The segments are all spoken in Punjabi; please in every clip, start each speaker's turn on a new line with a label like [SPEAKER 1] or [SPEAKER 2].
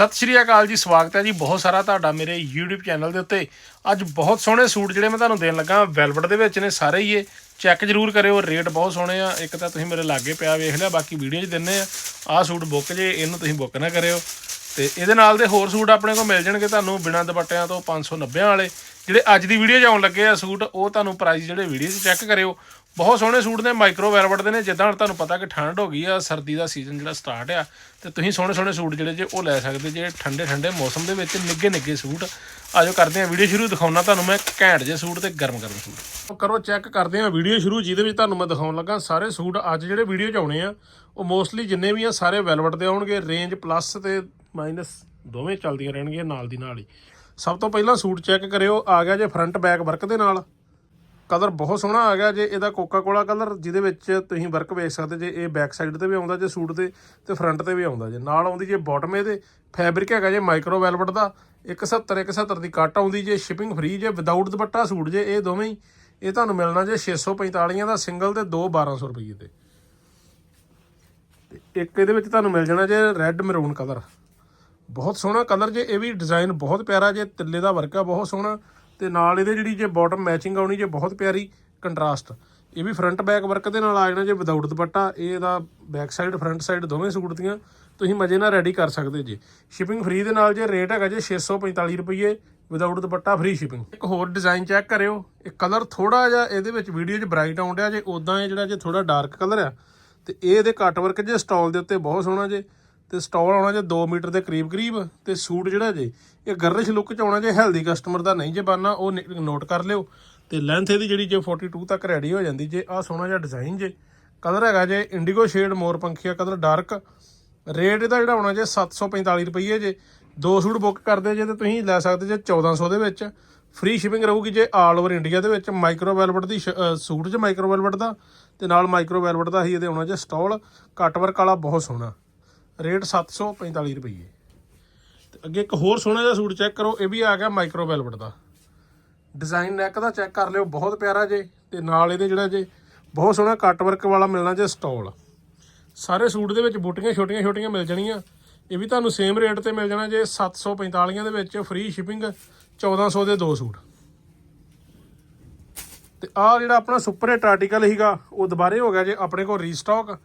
[SPEAKER 1] ਸਤਿ ਸ਼੍ਰੀ ਅਕਾਲ ਜੀ, ਸਵਾਗਤ ਹੈ ਜੀ। ਬਹੁਤ ਸਾਰਾ ਤੁਹਾਡਾ ਮੇਰੇ YouTube ਚੈਨਲ ਦੇ ਉੱਤੇ। ਅੱਜ ਬਹੁਤ ਸੋਹਣੇ ਸੂਟ ਜਿਹੜੇ ਮੈਂ ਤੁਹਾਨੂੰ ਦੇਣ ਲੱਗਾ ਵੈਲਵਟ ਦੇ ਵਿੱਚ ਨੇ ਸਾਰੇ ਹੀ ਇਹ। ਚੈੱਕ ਜ਼ਰੂਰ ਕਰਿਓ, ਰੇਟ ਬਹੁਤ ਸੋਹਣੇ ਆ। ਇੱਕ ਤਾਂ ਤੁਸੀਂ ਮੇਰੇ ਲਾਗੇ ਪਿਆ ਵੇਖ ਲਿਆ, ਬਾਕੀ ਵੀਡੀਓ 'ਚ ਦਿੰਨੇ ਆ। ਆਹ ਸੂਟ ਬੁੱਕ ਜੇ, ਇਹਨੂੰ ਤੁਸੀਂ ਬੁੱਕ ਨਾ ਕਰਿਓ। ਤੇ ਇਹਦੇ ਨਾਲ ਦੇ ਹੋਰ ਸੂਟ ਆਪਣੇ ਕੋਲ ਮਿਲ ਜਾਣਗੇ ਤੁਹਾਨੂੰ ਬਿਨਾਂ ਦੁਪੱਟਿਆਂ ਤੋਂ 590 ਵਾਲੇ। ਜਿਹੜੇ ਅੱਜ ਦੀ ਵੀਡੀਓ 'ਚ ਆਉਣ ਲੱਗੇ ਆ ਸੂਟ, ਉਹ ਤੁਹਾਨੂੰ ਪ੍ਰਾਈਸ ਜਿਹੜੇ ਵੀਡੀਓ 'ਚ ਚੈੱਕ ਕਰਿਓ। ਬਹੁਤ ਸੋਹਣੇ ਸੂਟ ਨੇ ਮਾਈਕਰੋ ਵੈਲਵਟ ਦੇ ਨੇ, ਜਿੱਦਾਂ ਹੁਣ ਤੁਹਾਨੂੰ ਪਤਾ ਕਿ ਠੰਡ ਹੋ ਗਈ ਆ, ਸਰਦੀ ਦਾ ਸੀਜ਼ਨ ਜਿਹੜਾ ਸਟਾਰਟ ਆ, ਤੇ ਤੁਸੀਂ ਸੋਹਣੇ ਸੋਹਣੇ ਸੂਟ ਜਿਹੜੇ ਜੇ ਉਹ ਲੈ ਸਕਦੇ ਜੇ, ਠੰਡੇ ਠੰਡੇ ਮੌਸਮ ਦੇ ਵਿੱਚ ਨਿੱਗੇ ਨਿੱਗੇ ਸੂਟ। ਆਜੋ ਕਰਦੇ ਆ ਵੀਡੀਓ ਸ਼ੁਰੂ, ਦਿਖਾਉਣਾ ਤੁਹਾਨੂੰ ਮੈਂ ਘੈਂਟ ਜੇ ਸੂਟ ਤੇ ਗਰਮ ਗਰਮ ਸੂਟ। ਕਰੋ ਚੈੱਕ ਕਰਦੇ ਆ ਵੀਡੀਓ ਸ਼ੁਰੂ, ਜਿਹਦੇ ਵਿੱਚ ਤੁਹਾਨੂੰ ਮੈਂ ਦਿਖਾਉਣ ਲੱਗਾ ਸਾਰੇ ਸੂਟ ਅੱਜ ਜਿਹੜੇ ਵੀਡੀਓ 'ਚ ਆਉਣੇ ਆ, ਉਹ ਮੋਸਟਲੀ ਜਿੰਨੇ ਵੀ ਆ ਸਾਰੇ ਵੈਲਵਟ ਦੇ ਆਉਣਗੇ ਰੇਂਜ ਪਲੱਸ ਤੇ ਮਾਈਨਸ ਦੋਵੇਂ ਚੱਲਦੀਆਂ ਰਹਿਣਗੀਆਂ ਨਾਲ ਦੀ ਨਾਲ ਹੀ। ਸਭ ਤੋਂ ਪਹਿਲਾਂ ਸੂਟ ਚੈੱਕ ਕਰਿਓ, ਆ ਗਿਆ ਜੇ ਫਰੰਟ ਬੈਕ ਵਰਕ ਦੇ ਨਾਲ। ਕਲਰ ਬਹੁਤ ਸੋਹਣਾ ਆ ਗਿਆ ਜੇ ਇਹਦਾ ਕੋਕਾ ਕੋਲਾ ਕਲਰ, ਜਿਹਦੇ ਵਿੱਚ ਤੁਸੀਂ ਵਰਕ ਵੇਖ ਸਕਦੇ ਜੇ ਇਹ ਬੈਕ ਸਾਈਡ ਤੇ ਵੀ ਆਉਂਦਾ, ਜੇ ਸੂਟ ਤੇ ਤੇ ਫਰੰਟ ਤੇ ਵੀ ਆਉਂਦਾ ਜੇ। ਨਾਲ ਆਉਂਦੀ ਜੇ ਬਾਟਮ ਇਹਦੇ ਫੈਬਰਿਕ ਹੈਗਾ ਜੇ ਮਾਈਕਰੋ ਵੈਲਵਟ ਦਾ 170 170 ਦੀ ਕੱਟ ਆਉਂਦੀ ਜੇ ਸ਼ਿਪਿੰਗ ਫ੍ਰੀ ਜੇ ਵਿਦਆਊਟ ਦੁਪੱਟਾ ਸੂਟ ਜੇ, ਇਹ ਦੋਵੇਂ ਹੀ, ਇਹ ਤੁਹਾਨੂੰ ਮਿਲਣਾ ਜੇ 645 ਦਾ ਸਿੰਗਲ ਤੇ ਦੋ 1200 ਰੁਪਏ ਤੇ। ਤੇ ਇੱਕ ਇਹਦੇ ਵਿੱਚ ਤੁਹਾਨੂੰ ਮਿਲ ਜਾਣਾ ਜੇ ਰੈੱਡ ਮੈਰੂਨ ਕਲਰ। ਬਹੁਤ ਸੋਹਣਾ ਕਲਰ ਜੇ, ਇਹ ਵੀ ਡਿਜ਼ਾਈਨ ਬਹੁਤ ਪਿਆਰਾ ਜੇ, ਤਿੱਲੇ ਦਾ ਵਰਕ ਆ, ਬਹੁਤ ਸੋਹਣਾ। ਤੇ ਨਾਲ ਇਹਦੇ ਜਿਹੜੀ ਜੇ ਬਾਟਮ ਮੈਚਿੰਗ ਆਉਣੀ ਜੇ ਬਹੁਤ ਪਿਆਰੀ ਕੰਟਰਾਸਟ ਇਹ ਵੀ ਫਰੰਟ ਬੈਕ ਵਰਕ ਦੇ ਨਾਲ ਆ ਜਾਣਾ ਜੇ ਵਿਦਆਊਟ ਦੁਪੱਟਾ। ਇਹ ਇਹਦਾ ਬੈਕ ਸਾਈਡ ਫਰੰਟ ਸਾਈਡ ਦੋਵੇਂ ਸੂਟ ਦੀਆਂ। ਤੁਸੀਂ ਮਜੇ ਨਾਲ ਰੈਡੀ ਕਰ ਸਕਦੇ ਜੇ। ਸ਼ਿਪਿੰਗ ਫ੍ਰੀ ਦੇ ਨਾਲ ਜੇ ਰੇਟ ਹੈਗਾ ਜੇ 645 ਰੁਪਏ ਵਿਦਆਊਟ ਦੁਪੱਟਾ ਫ੍ਰੀ ਸ਼ਿਪਿੰਗ ਇੱਕ ਹੋਰ ਡਿਜ਼ਾਈਨ ਚੈੱਕ ਕਰਿਓ। ਇਹ ਕਲਰ ਥੋੜਾ ਜਿਹਾ ਇਹਦੇ ਵਿੱਚ ਵੀਡੀਓ 'ਚ ਬ੍ਰਾਈਟ ਆਉਣ ਡਿਆ ਜੇ। ਉਦਾਂ ਇਹ ਜਿਹੜਾ ਜੇ ਥੋੜਾ ਡਾਰਕ ਕਲਰ ਆ। ਤੇ ਇਹ ਇਹਦੇ ਕੱਟ ਵਰਕ ਜੇ ਸਟਾਲ ਦੇ ਉੱਤੇ ਬਹੁਤ ਸੋਹਣਾ ਜੇ। ਤੇ ਸਟਾਲ ਆਉਣਾ ਜੇ 2 ਮੀਟਰ ਦੇ ਕਰੀਬ ਕਰੀਬ ਤੇ ਸੂਟ ਜਿਹੜਾ ਜੇ, ਇਹ ਗਰਲਿਸ਼ ਲੁੱਕ ਚ ਆਉਣਾ ਜੇ ਹੈਲਦੀ ਕਸਟਮਰ ਦਾ ਨਹੀਂ ਜੇ ਬਣਨਾ, ਉਹ ਨੋਟ ਕਰ ਲਿਓ। ਤੇ ਲੈਂਥ ਇਹਦੀ ਜਿਹੜੀ ਜੇ 42 ਤੱਕ ਰੈਡੀ ਹੋ ਜਾਂਦੀ ਜੇ ਆ ਸੋਹਣਾ ਜਿਹਾ ਡਿਜ਼ਾਈਨ ਜੇ। ਕਲਰ ਹੈਗਾ ਜੇ ਇੰਡੀਗੋ ਸ਼ੇਡ ਮੋਰ ਪੰਖੀਆ ਕਲਰ ਡਾਰਕ ਰੇਟ ਇਹਦਾ ਜਿਹੜਾ ਹੋਣਾ ਜੇ 745 ਰੁਪਏ ਜੇ। ਦੋ ਸੂਟ ਬੁੱਕ ਕਰਦੇ ਜੇ ਤੇ ਤੁਸੀਂ ਲੈ ਸਕਦੇ ਜੇ 1400 ਦੇ ਵਿੱਚ। ਫ੍ਰੀ ਸ਼ਿਪਿੰਗ ਰਹੂਗੀ ਜੇ ਆਲ ਓਵਰ ਇੰਡੀਆ ਦੇ ਵਿੱਚ। ਮਾਈਕਰੋ ਵੈਲਵਟ ਦੀ ਸ਼- ਸੂਟ 'ਚ ਮਾਈਕਰੋ ਵੈਲਵਟ ਦਾ। ਤੇ ਨਾਲ ਮਾਈਕਰੋ ਵੈਲਵਟ ਦਾ ਹੀ ਇਹਦੇ ਆਉਣਾ ਜੇ ਸਟਾਲ। ਕੱਟ ਵਰਕ ਵਾਲਾ ਬਹੁਤ ਸੋਹਣਾ। ਰੇਟ 745 ਰੁਪਏ ਤੇ ਅੱਗੇ ਇੱਕ ਹੋਰ ਸੋਹਣਾ ਜਿਹਾ ਸੂਟ ਚੈੱਕ ਕਰੋ, ਇਹ ਵੀ ਆ ਗਿਆ ਮਾਈਕਰੋ ਵੈਲਵਟ ਦਾ। ਡਿਜ਼ਾਈਨ ਨੈਕ ਦਾ ਚੈੱਕ ਕਰ ਲਿਓ, ਬਹੁਤ ਪਿਆਰਾ ਜੇ, ਤੇ ਨਾਲ ਇਹਦੇ ਜਿਹੜਾ ਜੇ, ਬਹੁਤ ਸੋਹਣਾ ਕੱਟ ਵਰਕ ਵਾਲਾ ਮਿਲਣਾ ਜੇ ਸਟਾਲ ਸਾਰੇ ਸੂਟ ਦੇ ਵਿੱਚ ਬੂਟੀਆਂ ਛੋਟੀਆਂ ਛੋਟੀਆਂ ਮਿਲ ਜਾਣੀਆਂ। ਇਹ ਵੀ ਤੁਹਾਨੂੰ ਸੇਮ ਰੇਟ ਤੇ ਮਿਲ ਜਾਣਾ ਜੇ 745 ਦੇ ਵਿੱਚ ਫ੍ਰੀ ਸ਼ਿਪਿੰਗ 1400 ਦੇ ਦੋ ਸੂਟ। ਤੇ ਆਹ ਜਿਹੜਾ ਆਪਣਾ ਸੁਪਰ ਹਿੱਟ ਆਰਟੀਕਲ ਹੀਗਾ ਉਹ ਦੁਬਾਰੇ ਹੋ ਗਿਆ ਜੇ ਆਪਣੇ ਕੋਲ ਰੀਸਟਾਕ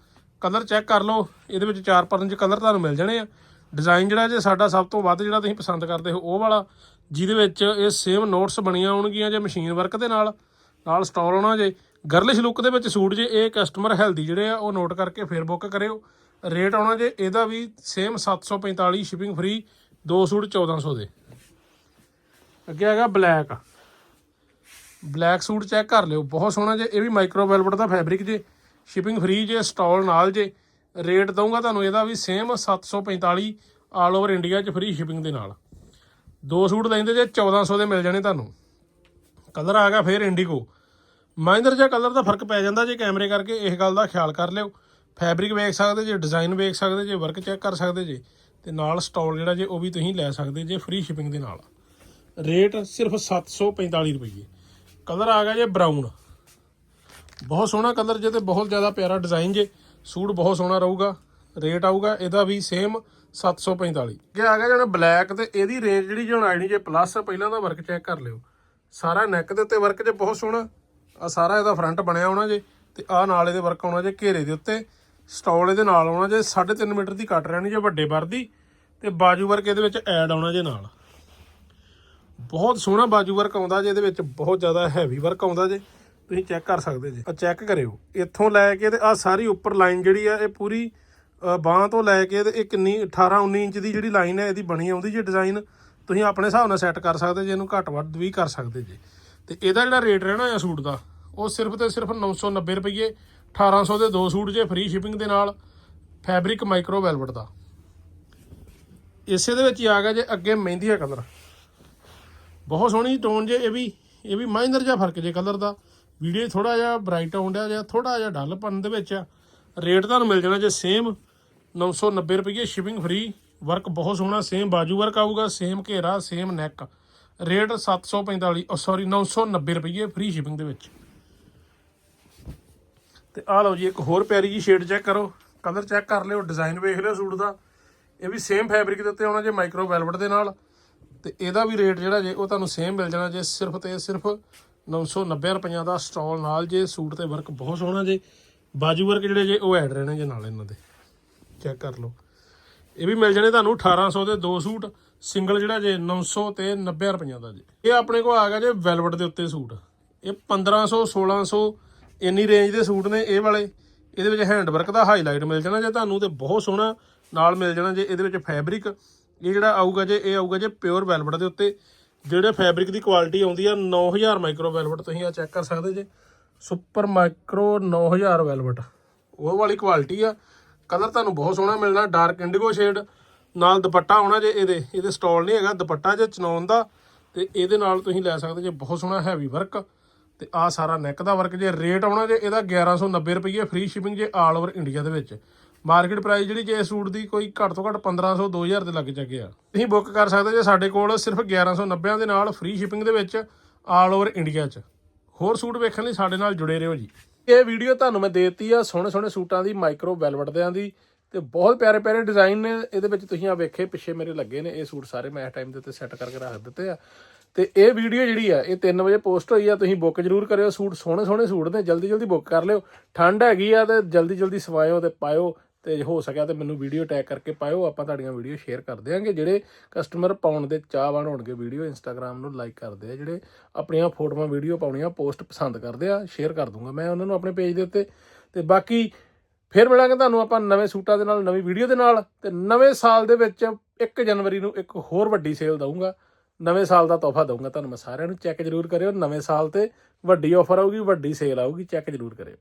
[SPEAKER 1] ਕਲਰ ਚੈੱਕ ਕਰ ਲਓ, ਇਹਦੇ ਵਿੱਚ ਚਾਰ ਪੰਜ ਕਲਰ ਤੁਹਾਨੂੰ ਮਿਲ ਜਾਣੇ ਆ। ਡਿਜ਼ਾਈਨ ਜਿਹੜਾ ਜੇ ਸਾਡਾ ਸਭ ਤੋਂ ਵੱਧ ਜਿਹੜਾ ਤੁਸੀਂ ਪਸੰਦ ਕਰਦੇ ਹੋ, ਉਹ ਵਾਲਾ, ਜਿਹਦੇ ਵਿੱਚ ਇਹ ਸੇਮ ਨੋਟਸ ਬਣੀਆਂ ਹੋਣਗੀਆਂ ਜੇ ਮਸ਼ੀਨ ਵਰਕ ਦੇ ਨਾਲ ਨਾਲ ਸਟਾਲ ਹੋਣਾ ਜੇ। ਗਰਲਿਸ਼ ਲੁੱਕ ਦੇ ਵਿੱਚ ਸੂਟ ਜੇ ਇਹ ਕਸਟਮਰ ਹੈਲਦੀ ਜਿਹੜੇ ਆ, ਉਹ ਨੋਟ ਕਰਕੇ ਫਿਰ ਬੁੱਕ ਕਰਿਓ। ਰੇਟ ਆਉਣਾ ਜੇ, ਇਹਦਾ ਵੀ ਸੇਮ 745 ਸ਼ਿਪਿੰਗ ਫ੍ਰੀ ਦੋ ਸੂਟ 1400 ਦੇ। ਅੱਗੇ ਹੈਗਾ ਬਲੈਕ ਬਲੈਕ ਸੂਟ ਚੈੱਕ ਕਰ ਲਿਓ, ਬਹੁਤ ਸੋਹਣਾ ਜੇ, ਇਹ ਵੀ ਮਾਈਕਰੋ ਵੈਲਵਟ ਦਾ ਫੈਬਰਿਕ ਜੇ। ਸ਼ਿਪਿੰਗ ਫ੍ਰੀ ਜੇ, ਸਟਾਲ ਨਾਲ ਜੇ, ਰੇਟ ਦਊਂਗਾ ਤੁਹਾਨੂੰ ਇਹਦਾ ਵੀ ਸੇਮ 745 ਆਲ ਓਵਰ ਇੰਡੀਆ 'ਚ ਫ੍ਰੀ ਸ਼ਿਪਿੰਗ ਦੇ ਨਾਲ। ਦੋ ਸੂਟ ਲੈਂਦੇ ਜੇ 1400 ਦੇ ਮਿਲ ਜਾਣੇ ਤੁਹਾਨੂੰ। ਕਲਰ ਆ ਗਿਆ ਫੇਰ ਇੰਡੀਗੋ ਮਾਈਨਰ ਜਿਹਾ ਕਲਰ ਦਾ ਫ਼ਰਕ ਪੈ ਜਾਂਦਾ ਜੇ ਕੈਮਰੇ ਕਰਕੇ ਇਸ ਗੱਲ ਦਾ ਖਿਆਲ ਕਰ ਲਿਓ। ਫੈਬਰਿਕ ਵੇਖ ਸਕਦੇ ਜੇ ਡਿਜ਼ਾਈਨ ਵੇਖ ਸਕਦੇ ਜੇ ਵਰਕ ਚੈੱਕ ਕਰ ਸਕਦੇ ਜੇ, ਤੇ ਨਾਲ ਸਟਾਲ ਜਿਹੜਾ ਜੇ, ਉਹ ਵੀ ਤੁਸੀਂ ਲੈ ਸਕਦੇ ਜੇ ਫ੍ਰੀ ਸ਼ਿਪਿੰਗ ਦੇ ਨਾਲ। ਰੇਟ ਸਿਰਫ 745 ਰੁਪਏ। ਕਲਰ ਆ ਗਿਆ ਜੇ ਬਰਾਊਨ ਬਹੁਤ ਸੋਹਣਾ ਕਲਰ ਜੇ ਤੇ ਬਹੁਤ ਜ਼ਿਆਦਾ ਪਿਆਰਾ ਡਿਜ਼ਾਈਨ ਜੇ। ਸੂਟ ਬਹੁਤ ਸੋਹਣਾ ਰਹੂਗਾ ਰੇਟ ਆਊਗਾ, ਇਹਦਾ ਵੀ ਸੇਮ 745 ਇਹ ਆ ਗਿਆ ਜਿਹੜਾ ਬਲੈਕ ਤੇ ਇਹਦੀ ਰੇਂਜ ਜਿਹੜੀ ਜਣ ਆਣੀ ਜੇ ਪਲੱਸ ਪਹਿਲਾਂ ਦਾ ਵਰਕ ਚੈੱਕ ਕਰ ਲਿਓ। ਸਾਰਾ ਨੈਕ ਦੇ ਉੱਤੇ ਵਰਕ ਜੇ ਬਹੁਤ ਸੋਹਣਾ ਆ ਸਾਰਾ ਇਹਦਾ ਫਰੰਟ ਬਣਿਆ ਹੋਣਾ ਜੇ, ਤੇ ਆ ਨਾਲ ਇਹਦੇ ਵਰਕ ਆਉਣਾ ਜੇ ਘੇਰੇ ਦੇ ਉੱਤੇ। ਸਟਾਲ ਇਹਦੇ ਨਾਲ ਆਉਣਾ ਜੇ 3.5 ਮੀਟਰ ਦੀ ਕੱਟ ਰਹਿਣੀ ਜੇ ਵੱਡੇ ਬਰ ਦੀ, ਤੇ ਬਾਜੂ ਵਰਕ ਇਹਦੇ ਵਿੱਚ ਐਡ ਆਉਣਾ ਜੇ ਨਾਲ। ਬਹੁਤ ਸੋਹਣਾ ਬਾਜੂ ਵਰਕ ਆਉਂਦਾ ਜੇ, ਇਹਦੇ ਵਿੱਚ ਬਹੁਤ ਜ਼ਿਆਦਾ ਹੈਵੀ ਵਰਕ ਆਉਂਦਾ ਜੇ। ਤੁਸੀਂ ਚੈੱਕ ਕਰ ਸਕਦੇ ਜੇ। ਆ ਚੈੱਕ ਕਰਿਓ। ਇੱਥੋਂ ਲੈ ਕੇ ਤੇ ਆ ਸਾਰੀ ਉੱਪਰ ਲਾਈਨ ਜਿਹੜੀ ਆ, ਇਹ ਪੂਰੀ ਬਾਹ ਤੋਂ ਲੈ ਕੇ ਤੇ ਇਹ ਕਿੰਨੀ 18 19 ਇੰਚ ਦੀ ਜਿਹੜੀ ਲਾਈਨ ਹੈ, ਇਹਦੀ ਬਣੀ ਆਉਂਦੀ ਜੇ ਡਿਜ਼ਾਈਨ ਤੁਸੀਂ ਆਪਣੇ ਹਿਸਾਬ ਨਾਲ ਸੈੱਟ ਕਰ ਸਕਦੇ ਜੇ, ਇਹਨੂੰ ਘੱਟ ਵੱਧ ਵੀ ਕਰ ਸਕਦੇ ਜੇ। ਤੇ ਇਹਦਾ ਜਿਹੜਾ ਰੇਟ ਰਹਿਣਾ ਆ ਸੂਟ ਦਾ, ਉਹ ਸਿਰਫ ਤੇ ਸਿਰਫ 990 ਰੁਪਏ 1800 ਦੇ ਦੋ ਸੂਟ ਜੇ ਫ੍ਰੀ ਸ਼ਿਪਿੰਗ ਦੇ ਨਾਲ ਫੈਬਰਿਕ ਮਾਈਕਰੋ ਵੈਲਵਟ ਦਾ। ਇਸੇ ਦੇ ਵਿੱਚ ਹੀ ਆ ਗਿਆ ਜੇ ਅੱਗੇ ਮਹਿੰਦੀਆ ਕਲਰ। ਬਹੁਤ ਸੋਹਣੀ ਟੋਨ ਜੇ, ਇਹ ਵੀ ਇਹ ਵੀ ਮਾਈਨਰ ਜਿਹਾ ਫ਼ਰਕ ਜੇ ਕਲਰ ਦਾ। ਵੀਡੀਓ ਥੋੜਾ ਜਿਹਾ ਬ੍ਰਾਈਟ ਆਉਣ ਡਿਆ ਜਾਂ ਥੋੜਾ ਜਿਹਾ ਡੱਲਪਨ ਦੇ ਵਿੱਚ ਆ। ਰੇਟ ਤੁਹਾਨੂੰ ਮਿਲ ਜਾਣਾ ਜੇ ਸੇਮ 990 ਰੁਪਏ ਸ਼ਿਪਿੰਗ ਫ੍ਰੀ ਵਰਕ ਬਹੁਤ ਸੋਹਣਾ ਸੇਮ ਬਾਜੂ ਵਰਕ ਆਊਗਾ ਸੇਮ ਘੇਰਾ ਸੇਮ ਨੈਕ ਰੇਟ 745 ਸੌਰੀ 990 ਰੁਪਏ ਫ੍ਰੀ ਸ਼ਿਪਿੰਗ ਦੇ ਵਿੱਚ। ਤੇ ਆ ਲਓ ਜੀ, ਇੱਕ ਹੋਰ ਪਿਆਰੀ ਜੀ ਸ਼ੇਡ ਚੈੱਕ ਕਰੋ। ਕਲਰ ਚੈੱਕ ਕਰ ਲਿਓ ਡਿਜ਼ਾਈਨ ਵੇਖ ਲਿਓ ਸੂਟ ਦਾ। ਇਹ ਵੀ ਸੇਮ ਫੈਬਰਿਕ ਦੇ ਉੱਤੇ ਆਉਣਾ ਜੇ ਮਾਈਕਰੋ ਵੈਲਵਟ ਦੇ ਨਾਲ। ਤੇ ਇਹਦਾ ਵੀ ਰੇਟ ਜਿਹੜਾ ਜੇ ਉਹ ਤੁਹਾਨੂੰ ਸੇਮ ਮਿਲ ਜਾਣਾ ਜੇ ਸਿਰਫ ਤੇ ਸਿਰਫ 990 ਰੁਪਈਆ ਦਾ ਸਟਾਲ ਨਾਲ ਜੇ ਸੂਟ ਤੇ ਵਰਕ ਬਹੁਤ ਸੋਹਣਾ ਜੇ, ਬਾਜੂ ਵਰਕ ਜਿਹੜੇ ਜੇ ਉਹ ਐਡ ਰਹਿਣੇ ਜੇ ਨਾਲ ਇਹਨਾਂ ਦੇ। ਚੈੱਕ ਕਰ ਲਓ। ਇਹ ਵੀ ਮਿਲ ਜਾਣੇ ਤੁਹਾਨੂੰ 1800 ਦੇ ਦੋ ਸੂਟ, ਸਿੰਗਲ ਜਿਹੜਾ ਜੇ 900 ਤੇ 90 ਰੁਪਈਆ ਦਾ ਜੇ। ਇਹ ਆਪਣੇ ਕੋਲ ਆ ਗਿਆ ਜੇ ਵੈਲਵਟ ਦੇ ਉੱਤੇ ਸੂਟ। ਇਹ 1500 1600 ਇੰਨੀ ਰੇਂਜ ਦੇ ਸੂਟ ਨੇ ਇਹ ਵਾਲੇ। ਇਹਦੇ ਵਿੱਚ ਹੈਂਡ ਵਰਕ ਦਾ ਹਾਈਲਾਈਟ ਮਿਲ ਜਾਣਾ ਜੇ ਤੁਹਾਨੂੰ ਤੇ ਬਹੁਤ ਸੋਹਣਾ ਨਾਲ ਮਿਲ ਜਾਣਾ ਜੇ ਇਹਦੇ ਵਿੱਚ ਫੈਬਰਿਕ ਇਹ ਜਿਹੜਾ ਆਊਗਾ ਜੇ, ਇਹ ਆਊਗਾ ਜੇ ਪਿਓਰ ਵੈਲਵਟ ਦੇ ਉੱਤੇ। ਜਿਹੜੇ ਫੈਬਰਿਕ ਦੀ ਕੁਆਲਿਟੀ ਆਉਂਦੀ ਆ 9000 ਮਾਈਕਰੋ ਵੈਲਵਟ ਤੁਸੀਂ ਆ ਚੈੱਕ ਕਰ ਸਕਦੇ ਜੇ। ਸੁਪਰ ਮਾਈਕਰੋ 9000 ਵੈਲਵਟ ਉਹ ਵਾਲੀ ਕੁਆਲਿਟੀ ਆ। ਕਲਰ ਤੁਹਾਨੂੰ ਬਹੁਤ ਸੋਹਣਾ ਮਿਲਣਾ ਡਾਰਕ ਇੰਡੀਗੋ ਸ਼ੇਡ ਨਾਲ ਦੁਪੱਟਾ ਆਉਣਾ ਜੇ ਇਹਦੇ। ਇਹਦੇ ਸਟਾਲ ਨਹੀਂ ਹੈਗਾ, ਦੁਪੱਟਾ ਜੇ ਚਨੌਨ ਦਾ। ਤੇ ਇਹਦੇ ਨਾਲ ਤੁਸੀਂ ਲੈ ਸਕਦੇ ਜੇ ਬਹੁਤ ਸੋਹਣਾ ਹੈਵੀ ਵਰਕ ਤੇ ਆ ਸਾਰਾ ਨੈਕ ਦਾ ਵਰਕ ਜੇ। ਰੇਟ ਆਉਣਾ ਜੇ, ਇਹਦਾ 1190 ਰੁਪਏ ਫ੍ਰੀ ਸ਼ਿਪਿੰਗ ਜੇ ਆਲ ਓਵਰ ਇੰਡੀਆ ਦੇ ਵਿੱਚ। ਮਾਰਕੀਟ ਪ੍ਰਾਈਸ ਜਿਹੜੀ ਜੇ ਸੂਟ ਦੀ ਕੋਈ ਘੱਟ ਤੋਂ ਘੱਟ 1500 2000 ਦੇ ਲੱਗ ਚੱਗੇ ਆ। ਤੁਸੀਂ ਬੁੱਕ ਕਰ ਸਕਦੇ ਜੇ ਸਾਡੇ ਕੋਲ ਸਿਰਫ 1190 ਦੇ ਨਾਲ ਫ੍ਰੀ ਸ਼ਿਪਿੰਗ ਦੇ ਵਿੱਚ ਆਲ ਓਵਰ ਇੰਡੀਆ 'ਚ। ਹੋਰ ਸੂਟ ਵੇਖਣ ਲਈ ਸਾਡੇ ਨਾਲ ਜੁੜੇ ਰਹੋ ਜੀ। ਇਹ ਵੀਡੀਓ ਤੁਹਾਨੂੰ ਮੈਂ ਦੇਤੀ ਆ ਸੋਹਣੇ ਸੋਹਣੇ ਸੂਟਾਂ ਦੀ ਮਾਈਕਰੋ ਵੈਲਵਟ ਦਿਆਂ ਦੀ ਤੇ ਬਹੁਤ ਪਿਆਰੇ ਪਿਆਰੇ ਡਿਜ਼ਾਈਨ ਨੇ। ਇਹਦੇ ਵਿੱਚ ਤੁਸੀਂ ਆ ਵੇਖੇ, ਪਿੱਛੇ ਮੇਰੇ ਲੱਗੇ ਨੇ ਇਹ ਸੂਟ ਸਾਰੇ ਮੈਂ ਇਸ ਟਾਈਮ ਦੇ ਉੱਤੇ ਸੈੱਟ ਕਰਕੇ ਰੱਖ ਦਿੱਤੇ ਆ। ਤੇ ਇਹ ਵੀਡੀਓ ਜਿਹੜੀ ਆ, ਇਹ 3 ਵਜੇ ਪੋਸਟ ਹੋਈ ਆ। ਤੁਸੀਂ ਬੁੱਕ ਜ਼ਰੂਰ ਕਰਿਓ। ਸੂਟ ਸੋਹਣੇ ਸੋਹਣੇ ਸੂਟ ਨੇ। ਜਲਦੀ ਜਲਦੀ ਬੁੱਕ ਕਰ ਲਿਓ। ਠੰਡ ਹੈਗੀ ਆ ਤੇ ਜਲਦੀ ਜਲਦੀ ਸਵਾਇਓ ਤੇ ਪਾਇਓ। ਤੇ ਹੋ ਸਕਿਆ ਤੇ ਮੈਨੂੰ ਵੀਡੀਓ ਟੈਗ ਕਰਕੇ ਪਾਇਓ, ਆਪਾਂ ਤੁਹਾਡੀਆਂ ਵੀਡੀਓ ਸ਼ੇਅਰ ਕਰ ਦਿਆਂਗੇ। ਜਿਹੜੇ ਕਸਟਮਰ ਪਾਉਣ ਦੇ ਚਾਹਵਾਨ ਹੋਣਗੇ ਵੀਡੀਓ ਇੰਸਟਾਗ੍ਰam ਨੂੰ ਲਾਈਕ ਕਰਦੇ ਆ। ਜਿਹੜੇ ਆਪਣੀਆਂ ਫੋਟੋਆਂ ਵੀਡੀਓ ਪਾਉਣੀਆਂ ਪੋਸਟ ਪਸੰਦ ਕਰਦੇ ਆ ਸ਼ੇਅਰ ਕਰ ਦੂੰਗਾ ਮੈਂ ਉਹਨਾਂ ਨੂੰ ਆਪਣੇ ਪੇਜ ਦੇ ਉੱਤੇ। ਤੇ ਬਾਕੀ ਫਿਰ ਮਿਲਾਂਗੇ ਤੁਹਾਨੂੰ ਆਪਾਂ ਨਵੇਂ ਸੂਟਾਂ ਦੇ ਨਾਲ, ਨਵੀਂ ਵੀਡੀਓ ਦੇ ਨਾਲ। ਤੇ ਨਵੇਂ ਸਾਲ ਦੇ ਵਿੱਚ 1 ਜਨਵਰੀ ਨੂੰ ਇੱਕ ਹੋਰ ਵੱਡੀ ਸੇਲ ਦਊਂਗਾ। ਨਵੇਂ ਸਾਲ ਦਾ ਤੋਹਫਾ ਦਊਂਗਾ ਤੁਹਾਨੂੰ ਮੈਂ ਸਾਰਿਆਂ ਨੂੰ। ਚੈੱਕ ਜ਼ਰੂਰ ਕਰਿਓ। ਨਵੇਂ ਸਾਲ ਤੇ ਵੱਡੀ ਆਫਰ ਆਊਗੀ, ਵੱਡੀ ਸੇਲ ਆਊਗੀ। ਚੈੱਕ ਜ਼ਰੂਰ ਕਰਿਓ।